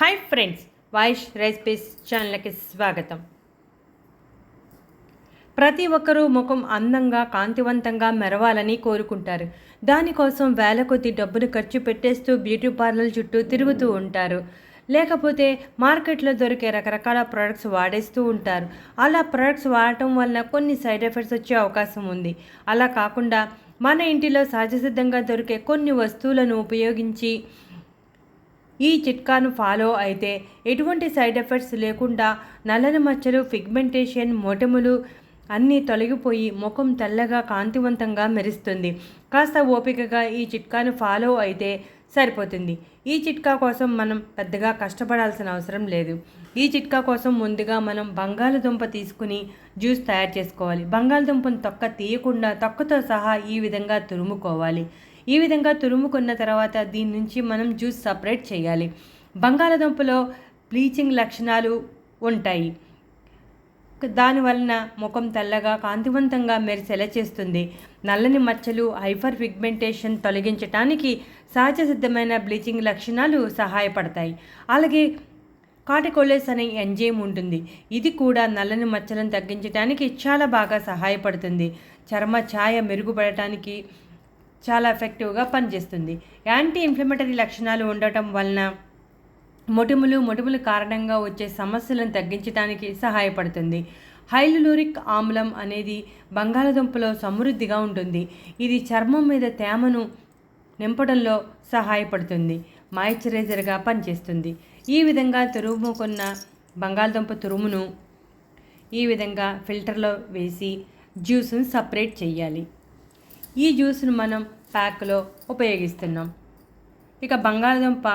Hi friends వాయిష్ recipes ఛానల్కి స్వాగతం. ప్రతి ఒక్కరూ ముఖం అందంగా కాంతివంతంగా మెరవాలని కోరుకుంటారు. దానికోసం వేల కొద్ది డబ్బులు ఖర్చు పెట్టేస్తూ బ్యూటీ పార్లర్ చుట్టూ తిరుగుతూ ఉంటారు. లేకపోతే మార్కెట్లో దొరికే రకరకాల ప్రొడక్ట్స్ వాడేస్తూ ఉంటారు. అలా ప్రొడక్ట్స్ వాడటం వల్ల కొన్ని సైడ్ ఎఫెక్ట్స్ వచ్చే అవకాశం ఉంది. అలా కాకుండా మన ఇంటిలో సహజసిద్ధంగా దొరికే కొన్ని వస్తువులను ఉపయోగించి ఈ చిట్కాను ఫాలో అయితే ఎటువంటి సైడ్ ఎఫెక్ట్స్ లేకుండా నల్లని మచ్చలు ఫిగ్మెంటేషన్ మొటములు అన్నీ తొలగిపోయి ముఖం తెల్లగా కాంతివంతంగా మెరుస్తుంది. కాస్త ఓపికగా ఈ చిట్కాను ఫాలో అయితే సరిపోతుంది. ఈ చిట్కా కోసం మనం పెద్దగా కష్టపడాల్సిన అవసరం లేదు. ఈ చిట్కా కోసం ముందుగా మనం బంగాళదుంప తీసుకుని జ్యూస్ తయారు చేసుకోవాలి. బంగాళదుంపను తొక్క తీయకుండా తొక్కతో సహా ఈ విధంగా తురుముకోవాలి. ఈ విధంగా తురుముకున్న తర్వాత దీని నుంచి మనం జ్యూస్ సపరేట్ చేయాలి. బంగాళదుంపలో బ్లీచింగ్ లక్షణాలు ఉంటాయి. దానివలన ముఖం తెల్లగా కాంతివంతంగా మెరిసేలా చేస్తుంది. నల్లని మచ్చలు హైపర్ పిగ్మెంటేషన్ తొలగించటానికి సహజ సిద్ధమైన బ్లీచింగ్ లక్షణాలు సహాయపడతాయి. అలాగే కాటికోలేస్ అనే ఎంజైమ్ ఉంటుంది. ఇది కూడా నల్లని మచ్చలను తగ్గించడానికి చాలా బాగా సహాయపడుతుంది. చర్మ ఛాయ మెరుగుపడటానికి చాలా ఎఫెక్టివ్గా పనిచేస్తుంది. యాంటీ ఇన్ఫ్లమేటరీ లక్షణాలు ఉండటం వలన మొటిములు మొటిముల కారణంగా వచ్చే సమస్యలను తగ్గించడానికి సహాయపడుతుంది. హైలులోరిక్ ఆమ్లం అనేది బంగాళదుంపలో సమృద్ధిగా ఉంటుంది. ఇది చర్మం మీద తేమను నింపడంలో సహాయపడుతుంది. మాయిశ్చరైజర్గా పనిచేస్తుంది. ఈ విధంగా తురుముకున్న బంగాళదుంప తురుమును ఈ విధంగా ఫిల్టర్లో వేసి జ్యూస్ను సపరేట్ చేయాలి. ఈ జ్యూస్ను మనం ప్యాక్లో ఉపయోగిస్తున్నాం. ఇక బంగాళదుంప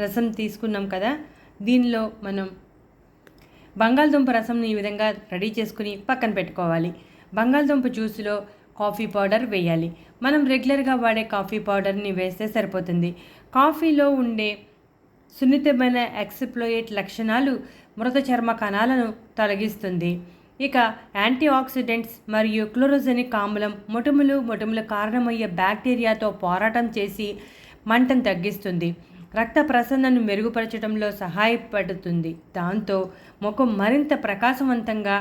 రసం తీసుకున్నాం కదా దీనిలో మనం బంగాళదుంప రసంని ఈ విధంగా రెడీ చేసుకుని పక్కన పెట్టుకోవాలి. బంగాళదుంప జ్యూస్లో కాఫీ పౌడర్ వేయాలి. మనం రెగ్యులర్గా వాడే కాఫీ పౌడర్ని వేస్తే సరిపోతుంది. కాఫీలో ఉండే సున్నితమైన ఎక్సిప్లోయేట్ లక్షణాలు మృత చర్మ కణాలను తొలగిస్తుంది. ఇక యాంటీ ఆక్సిడెంట్స్ మరియు క్లోరోజెనిక్ ఆమ్లం మొటిములు మొటుములు కారణమయ్యే బ్యాక్టీరియాతో పోరాటం చేసి మంటను తగ్గిస్తుంది. రక్త ప్రసరణను మెరుగుపరచడంలో సహాయపడుతుంది. దాంతో ముఖం మరింత ప్రకాశవంతంగా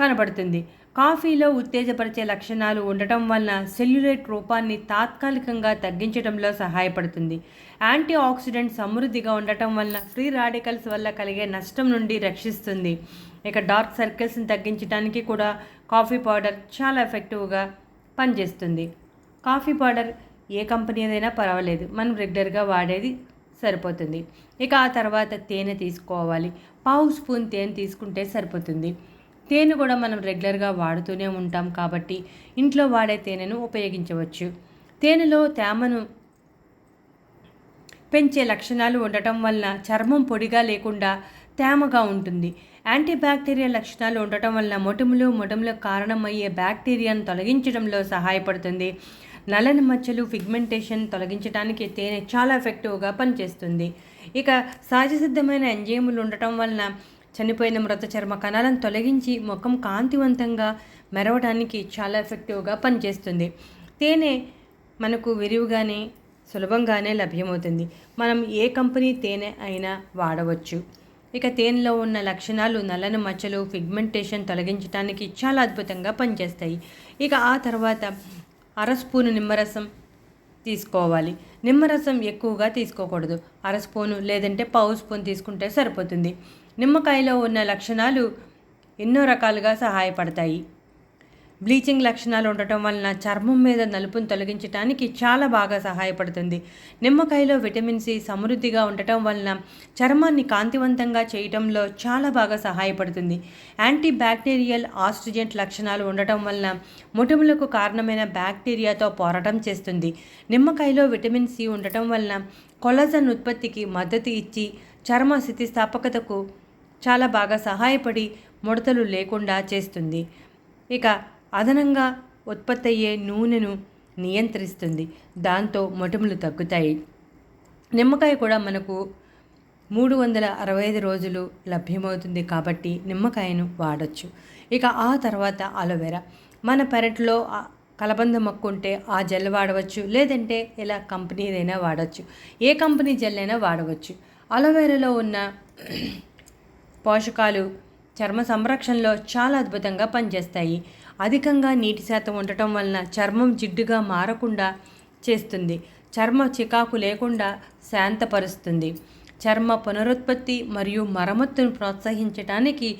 కనబడుతుంది. కాఫీలో ఉత్తేజపరిచే లక్షణాలు ఉండటం వలన సెల్యులేట్ రూపాన్ని తాత్కాలికంగా తగ్గించడంలో సహాయపడుతుంది. యాంటీ ఆక్సిడెంట్ సమృద్ధిగా ఉండటం వలన ఫ్రీ రాడికల్స్ వల్ల కలిగే నష్టం నుండి రక్షిస్తుంది. ఇక డార్క్ సర్కిల్స్ని తగ్గించడానికి కూడా కాఫీ పౌడర్ చాలా ఎఫెక్టివ్గా పనిచేస్తుంది. కాఫీ పౌడర్ ఏ కంపెనీ ఏదైనా పర్వాలేదు మనం రెగ్యులర్గా వాడేది సరిపోతుంది. ఇక ఆ తర్వాత తేనె తీసుకోవాలి. పావు స్పూన్ తేనె తీసుకుంటే సరిపోతుంది. తేనె కూడా మనం రెగ్యులర్గా వాడుతూనే ఉంటాం కాబట్టి ఇంట్లో వాడే తేనెను ఉపయోగించవచ్చు. తేనెలో తేమను పెంచే లక్షణాలు ఉండటం వలన చర్మం పొడిగా లేకుండా తేమగా ఉంటుంది. యాంటీబ్యాక్టీరియల్ లక్షణాలు ఉండటం వలన మొటిములు మొటిములకు కారణమయ్యే బ్యాక్టీరియాను తొలగించడంలో సహాయపడుతుంది. నల్లని మచ్చలు ఫిగ్మెంటేషన్ తొలగించడానికి తేనె చాలా ఎఫెక్టివ్గా పనిచేస్తుంది. ఇక సహజసిద్ధమైన ఎంజైములు ఉండటం వలన చనిపోయిన మృత చర్మ కణాలను తొలగించి ముఖం కాంతివంతంగా మెరవడానికి చాలా ఎఫెక్టివ్గా పనిచేస్తుంది. తేనె మనకు విరివిగానే సులభంగానే లభ్యమవుతుంది. మనం ఏ కంపెనీ తేనె అయినా వాడవచ్చు. ఇక తేనెలో ఉన్న లక్షణాలు నల్లని మచ్చలు పిగ్మెంటేషన్ తొలగించడానికి చాలా అద్భుతంగా పనిచేస్తాయి. ఇక ఆ తర్వాత అర స్పూను నిమ్మరసం తీసుకోవాలి. నిమ్మరసం ఎక్కువగా తీసుకోకూడదు. అర స్పూను లేదంటే పావు స్పూన్ తీసుకుంటే సరిపోతుంది. నిమ్మకాయలో ఉన్న లక్షణాలు ఎన్నో రకాలుగా సహాయపడతాయి. బ్లీచింగ్ లక్షణాలు ఉండటం వలన చర్మం మీద నలుపును తొలగించడానికి చాలా బాగా సహాయపడుతుంది. నిమ్మకాయలో విటమిన్ సి సమృద్ధిగా ఉండటం వలన చర్మాన్ని కాంతివంతంగా చేయటంలో చాలా బాగా సహాయపడుతుంది. యాంటీ బ్యాక్టీరియల్ ఆస్ట్రిజెంట్ లక్షణాలు ఉండటం వలన మొటిములకు కారణమైన బ్యాక్టీరియాతో పోరాటం చేస్తుంది. నిమ్మకాయలో విటమిన్ సి ఉండటం వలన కొలజన్ ఉత్పత్తికి మద్దతు ఇచ్చి చర్మ స్థితిస్థాపకతకు చాలా బాగా సహాయపడి ముడతలు లేకుండా చేస్తుంది. ఇక అదనంగా ఉత్పత్తి అయ్యే నూనెను నియంత్రిస్తుంది. దాంతో మొటిములు తగ్గుతాయి. నిమ్మకాయ కూడా మనకు మూడు వందల అరవై ఐదు రోజులు లభ్యమవుతుంది కాబట్టి నిమ్మకాయను వాడచ్చు. ఇక ఆ తర్వాత అలోవెరా. మన పెరట్లో కలబంద మొక్క ఉంటే ఆ జెల్ వాడవచ్చు లేదంటే ఇలా కంపెనీదైనా వాడవచ్చు ఏ కంపెనీ జెల్ అయినా వాడవచ్చు. అలోవెరాలో ఉన్న పోషకాలు చర్మ సంరక్షణలో చాలా అద్భుతంగా పనిచేస్తాయి. అధికంగా నీటి శాతం ఉండటం వలన చర్మం జిడ్డుగా మారకుండా చేస్తుంది. చర్మ చికాకు లేకుండా శాంతపరుస్తుంది. చర్మ పునరుత్పత్తి మరియు మరమ్మతును ప్రోత్సహించడానికి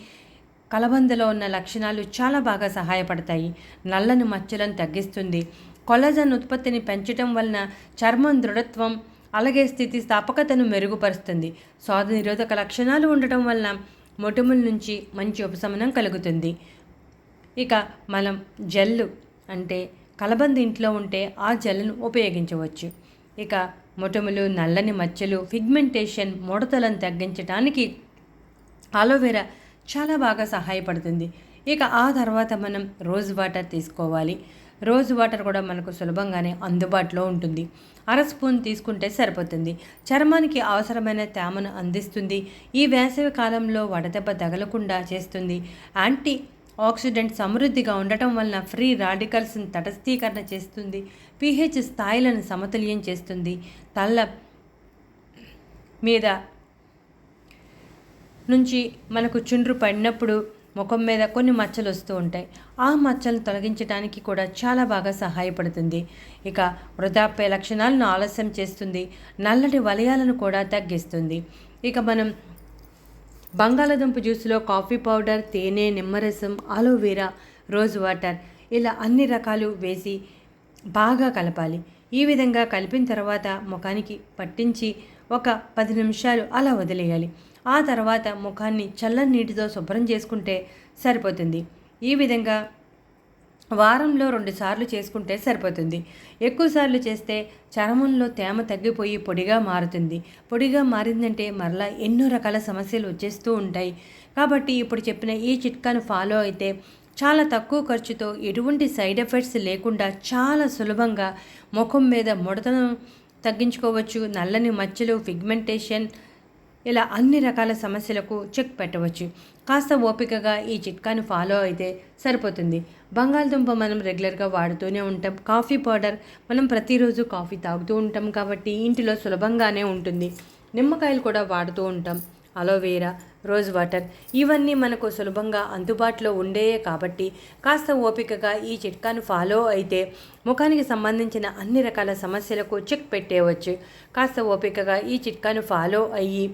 కలబందలో ఉన్న లక్షణాలు చాలా బాగా సహాయపడతాయి. నల్లని మచ్చలను తగ్గిస్తుంది. కొలజన్ ఉత్పత్తిని పెంచడం వలన చర్మం దృఢత్వం అలాగే స్థితి స్థాపకతను మెరుగుపరుస్తుంది. స్వాద నిరోధక లక్షణాలు ఉండటం వలన మొటిముల నుంచి మంచి ఉపశమనం కలుగుతుంది. ఇక మనం జెల్లు అంటే కలబంద ఇంట్లో ఉంటే ఆ జెల్లును ఉపయోగించవచ్చు. ఇక మొటములు నల్లని మచ్చలు ఫిగ్మెంటేషన్ ముడతలను తగ్గించడానికి అలోవెరా చాలా బాగా సహాయపడుతుంది. ఇక ఆ తర్వాత మనం రోజ్ వాటర్ తీసుకోవాలి. రోజ్ వాటర్ కూడా మనకు సులభంగానే అందుబాటులో ఉంటుంది. అర స్పూన్ తీసుకుంటే సరిపోతుంది. చర్మానికి అవసరమైన తేమను అందిస్తుంది. ఈ వేసవి కాలంలో వడదెబ్బ తగలకుండా చేస్తుంది. యాంటీ ఆక్సిడెంట్ సమృద్ధిగా ఉండటం వలన ఫ్రీ రాడికల్స్ని తటస్థీకరణ చేస్తుంది. పీహెచ్ స్థాయిలను సమతుల్యం చేస్తుంది. తల్ల మీద నుంచి మనకు చుండ్రు పడినప్పుడు ముఖం మీద కొన్ని మచ్చలు వస్తూ ఉంటాయి. ఆ మచ్చలను తొలగించడానికి కూడా చాలా బాగా సహాయపడుతుంది. ఇక వృద్ధాప్య లక్షణాలను ఆలస్యం చేస్తుంది. నల్లటి వలయాలను కూడా తగ్గిస్తుంది. ఇక మనం బంగాళాదుంప జ్యూస్లో కాఫీ పౌడర్ తేనె నిమ్మరసం ఆలోవేరా రోజ్ వాటర్ ఇలా అన్ని రకాలు వేసి బాగా కలపాలి. ఈ విధంగా కలిపిన తర్వాత ముఖానికి పట్టించి ఒక పది నిమిషాలు అలా వదిలేయాలి. ఆ తర్వాత ముఖాన్ని చల్లని నీటితో శుభ్రం చేసుకుంటే సరిపోతుంది. ఈ విధంగా వారంలో రెండుసార్లు చేసుకుంటే సరిపోతుంది. ఎక్కువసార్లు చేస్తే చర్మంలో తేమ తగ్గిపోయి పొడిగా మారుతుంది. పొడిగా మారిందంటే మరలా ఎన్నో రకాల సమస్యలు వచ్చేస్తూ ఉంటాయి. కాబట్టి ఇప్పుడు చెప్పిన ఈ చిట్కాను ఫాలో అయితే చాలా తక్కువ ఖర్చుతో ఎటువంటి సైడ్ ఎఫెక్ట్స్ లేకుండా చాలా సులభంగా ముఖం మీద ముడతను తగ్గించుకోవచ్చు. నల్లని మచ్చలు ఫిగ్మెంటేషన్ ఇలా అన్ని రకాల సమస్యలకు చెక్ పెట్టవచ్చు. కాస్త ఓపికగా ఈ చిట్కాను ఫాలో అయితే సరిపోతుంది. బంగాళదుంప మనం రెగ్యులర్గా వాడుతూనే ఉంటాం. కాఫీ పౌడర్ మనం ప్రతిరోజు కాఫీ తాగుతూ ఉంటాం కాబట్టి ఇంటిలో సులభంగానే ఉంటుంది. నిమ్మకాయలు కూడా వాడుతూ ఉంటాం. అలోవేరా రోజ్ వాటర్ ఇవన్నీ మనకు సులభంగా అందుబాటులో ఉండేయే కాబట్టి కాస్త ఓపికగా ఈ చిట్కాను ఫాలో అయితే ముఖానికి సంబంధించిన అన్ని రకాల సమస్యలకు చెక్ పెట్టేయవచ్చు కాస్త ఓపికగా ఈ చిట్కాను ఫాలో అయ్యి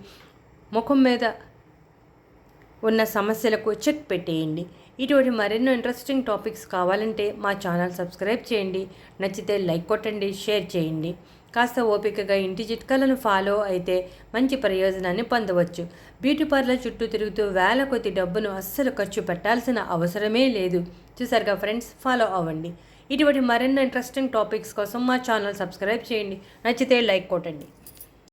ముఖం మీద ఉన్న సమస్యలకు చెక్ పెట్టేయండి. ఇటువంటి మరెన్నో ఇంట్రెస్టింగ్ టాపిక్స్ కావాలంటే మా ఛానల్ సబ్స్క్రైబ్ చేయండి. నచ్చితే లైక్ కొట్టండి షేర్ చేయండి. కాస్త ఓపికగా ఇంటి చిట్కాలను ఫాలో అయితే మంచి ప్రయోజనాన్ని పొందవచ్చు. బ్యూటీ పార్లర్ చుట్టూ తిరుగుతూ వేల కొద్ది డబ్బును అస్సలు ఖర్చు పెట్టాల్సిన అవసరమే లేదు. చూసారుగా ఫ్రెండ్స్ ఫాలో అవ్వండి. ఇటువంటి మరెన్నో ఇంట్రెస్టింగ్ టాపిక్స్ కోసం మా ఛానల్ సబ్స్క్రైబ్ చేయండి. నచ్చితే లైక్ కొట్టండి.